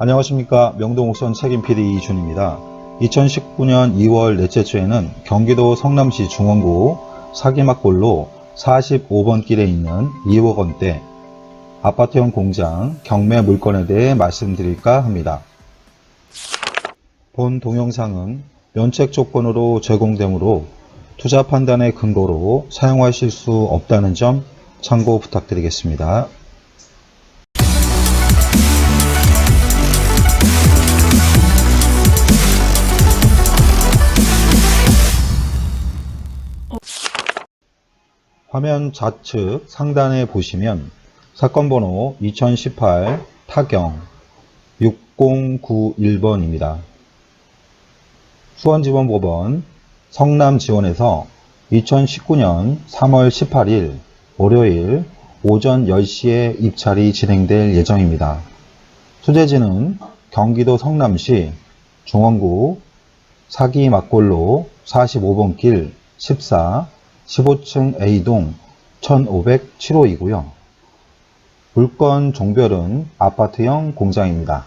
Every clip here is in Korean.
안녕하십니까 명동옥선 책임 PD 이준입니다. 2019년 2월 넷째 주에는 경기도 성남시 중원구 사기막골로 45번 길에 있는 2억 원대 아파트형 공장 경매 물건에 대해 말씀드릴까 합니다. 본 동영상은 면책 조건으로 제공되므로 투자 판단의 근거로 사용하실 수 없다는 점 참고 부탁드리겠습니다. 화면 좌측 상단에 보시면 사건 번호 2018 타경 6091번입니다. 수원지원법원 성남지원에서 2019년 3월 18일 월요일 오전 10시에 입찰이 진행될 예정입니다. 소재지는 경기도 성남시 중원구 사기 막골로 45번 길 14, 15층 A동 1507호이고요. 물건 종별은 아파트형 공장입니다.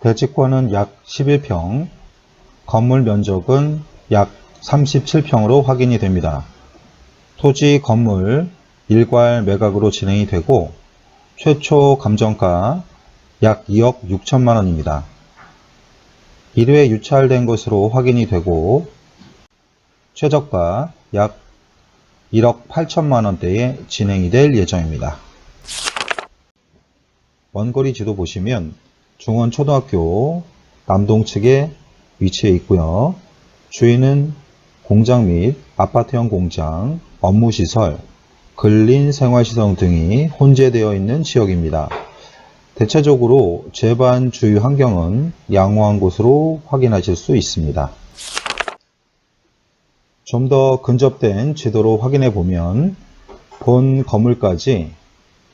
대지권은 약 11평, 건물 면적은 약 37평으로 확인이 됩니다. 토지 건물 일괄 매각으로 진행이 되고 최초 감정가 약 2억 6천만 원입니다. 1회 유찰된 것으로 확인이 되고 최저가 약 1억 8천만 원대에 진행이 될 예정입니다. 원거리 지도 보시면 중원초등학교 남동 측에 위치해 있고요. 주위는 공장 및 아파트형 공장, 업무시설, 근린 생활시설 등이 혼재되어 있는 지역입니다. 대체적으로 제반 주위 환경은 양호한 곳으로 확인하실 수 있습니다. 좀 더 근접된 지도로 확인해 보면 본 건물까지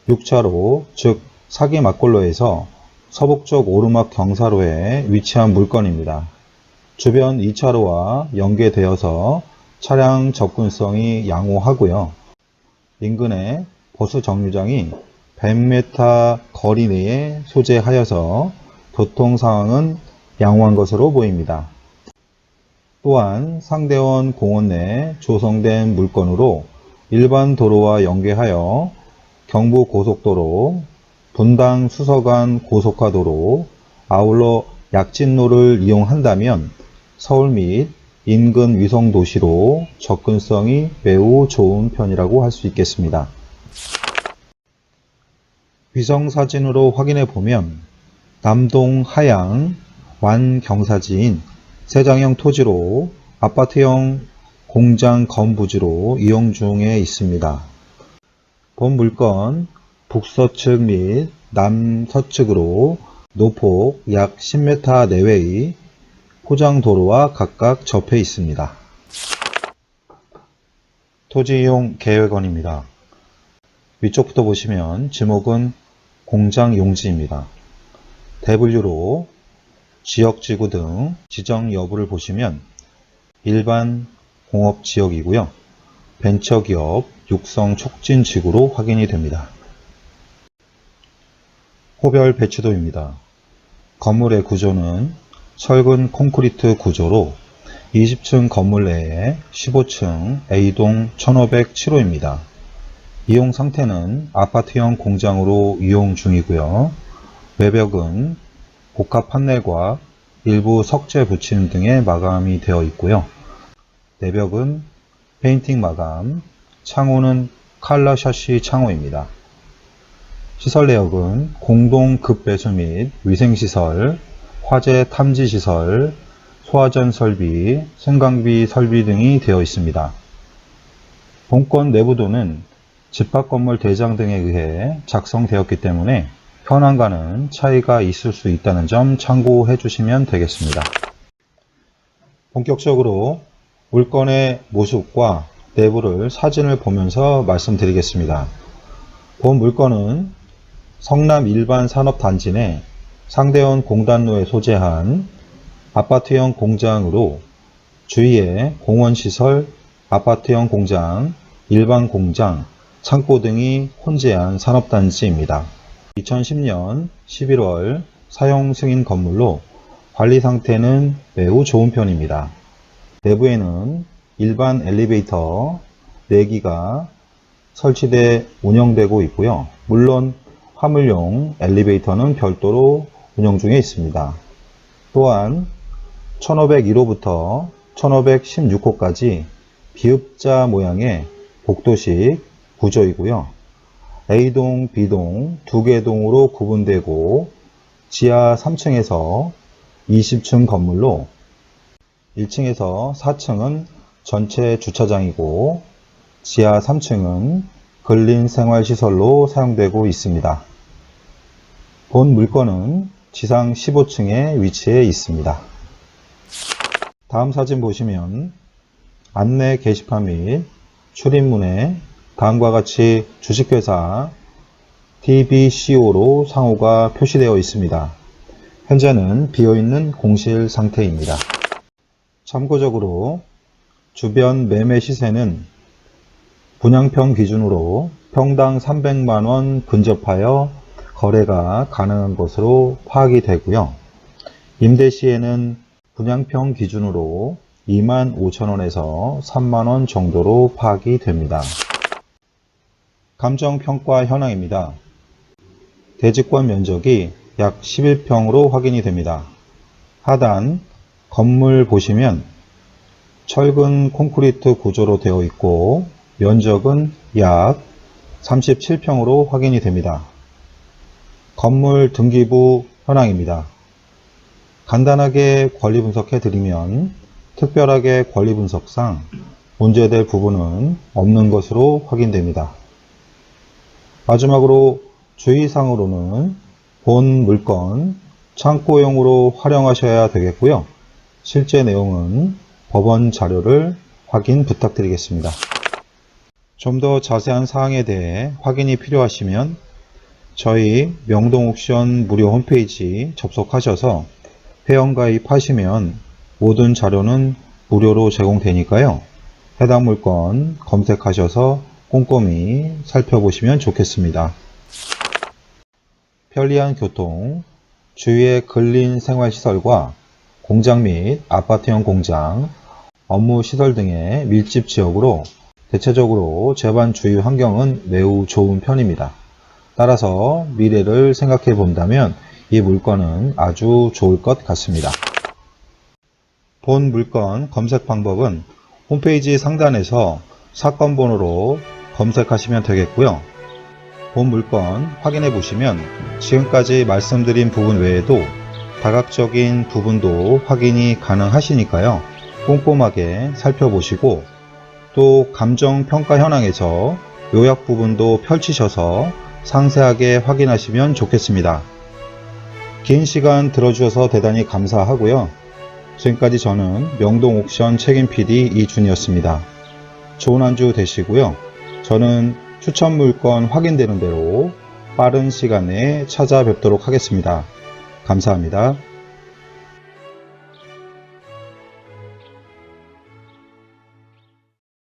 6차로 즉 사기 막골로에서 서북쪽 오르막 경사로에 위치한 물건입니다. 주변 2차로와 연계되어서 차량 접근성이 양호하고요. 인근에 보수 정류장이 100m 거리 내에 소재하여서 교통 상황은 양호한 것으로 보입니다. 또한 상대원 공원 내 조성된 물건으로 일반 도로와 연계하여 경부 고속도로, 분당 수서간 고속화도로, 아울러 약진로를 이용한다면 서울 및 인근 위성 도시로 접근성이 매우 좋은 편이라고 할 수 있겠습니다. 위성 사진으로 확인해 보면 남동 하양 완경사지인 세장형 토지로 아파트형 공장 건부지로 이용 중에 있습니다. 본 물건 북서측 및 남서측으로 노폭 약 10m 내외의 포장도로와 각각 접해 있습니다. 토지 이용 계획원입니다. 위쪽부터 보시면 지목은 공장 용지입니다. 대분류로 지역지구 등 지정 여부를 보시면 일반 공업지역이고요. 벤처기업 육성 촉진 지구로 확인이 됩니다. 호별 배치도입니다. 건물의 구조는 철근 콘크리트 구조로 20층 건물 내에 15층 A동 1507호입니다. 이용 상태는 아파트형 공장으로 이용 중이고요. 외벽은 복합 판넬과 일부 석재 붙임 등의 마감이 되어 있고요. 내벽은 페인팅 마감, 창호는 칼라 샤시 창호입니다. 시설 내역은 공동 급배수 및 위생시설, 화재 탐지 시설, 소화전 설비, 승강비 설비 등이 되어 있습니다. 본건 내부도는 집합 건물 대장 등에 의해 작성되었기 때문에 현황과는 차이가 있을 수 있다는 점 참고해 주시면 되겠습니다. 본격적으로 물건의 모습과 내부를 사진을 보면서 말씀드리겠습니다. 본 물건은 성남 일반 산업단지 내 상대원 공단로에 소재한 아파트형 공장으로 주위에 공원시설, 아파트형 공장, 일반 공장, 창고 등이 혼재한 산업단지입니다. 2010년 11월 사용 승인 건물로 관리 상태는 매우 좋은 편입니다. 내부에는 일반 엘리베이터 4기가 설치돼 운영되고 있고요. 물론 화물용 엘리베이터는 별도로 운영 중에 있습니다. 또한 1501호부터 1516호까지 비읍자 모양의 복도식 구조이고요. A동, B동 두 개 동으로 구분되고 지하 3층에서 20층 건물로 1층에서 4층은 전체 주차장이고 지하 3층은 근린 생활시설로 사용되고 있습니다. 본 물건은 지상 15층에 위치해 있습니다. 다음 사진 보시면 안내 게시판 및 출입문에 다음과 같이 주식회사 TBCO로 상호가 표시되어 있습니다. 현재는 비어있는 공실 상태입니다. 참고적으로 주변 매매 시세는 분양평 기준으로 평당 300만원 근접하여 거래가 가능한 것으로 파악이 되고요. 임대 시에는 분양평 기준으로 2만 5천원에서 3만원 정도로 파악이 됩니다. 감정평가 현황입니다. 대지권 면적이 약 11평으로 확인이 됩니다. 하단 건물 보시면 철근 콘크리트 구조로 되어 있고 면적은 약 37평으로 확인이 됩니다. 건물 등기부 현황입니다. 간단하게 권리 분석해 드리면 특별하게 권리 분석상 문제될 부분은 없는 것으로 확인됩니다. 마지막으로 주의사항으로는 본 물건 창고용으로 활용하셔야 되겠고요. 실제 내용은 법원 자료를 확인 부탁드리겠습니다. 좀 더 자세한 사항에 대해 확인이 필요하시면 저희 명동옥션 무료 홈페이지 접속하셔서 회원가입하시면 모든 자료는 무료로 제공되니까요. 해당 물건 검색하셔서 꼼꼼히 살펴보시면 좋겠습니다. 편리한 교통, 주위의 근린 생활시설과 공장 및 아파트형 공장, 업무 시설 등의 밀집 지역으로 대체적으로 재반 주위 환경은 매우 좋은 편입니다. 따라서 미래를 생각해 본다면 이 물건은 아주 좋을 것 같습니다. 본 물건 검색 방법은 홈페이지 상단에서 사건 번호로 검색하시면 되겠고요. 본 물건 확인해 보시면 지금까지 말씀드린 부분 외에도 다각적인 부분도 확인이 가능하시니까요. 꼼꼼하게 살펴보시고 또 감정 평가 현황에서 요약 부분도 펼치셔서 상세하게 확인하시면 좋겠습니다. 긴 시간 들어주셔서 대단히 감사하고요. 지금까지 저는 명동 옥션 책임 PD 이준이었습니다. 좋은 한 주 되시고요. 저는 추천 물건 확인되는 대로 빠른 시간 내에 찾아뵙도록 하겠습니다. 감사합니다.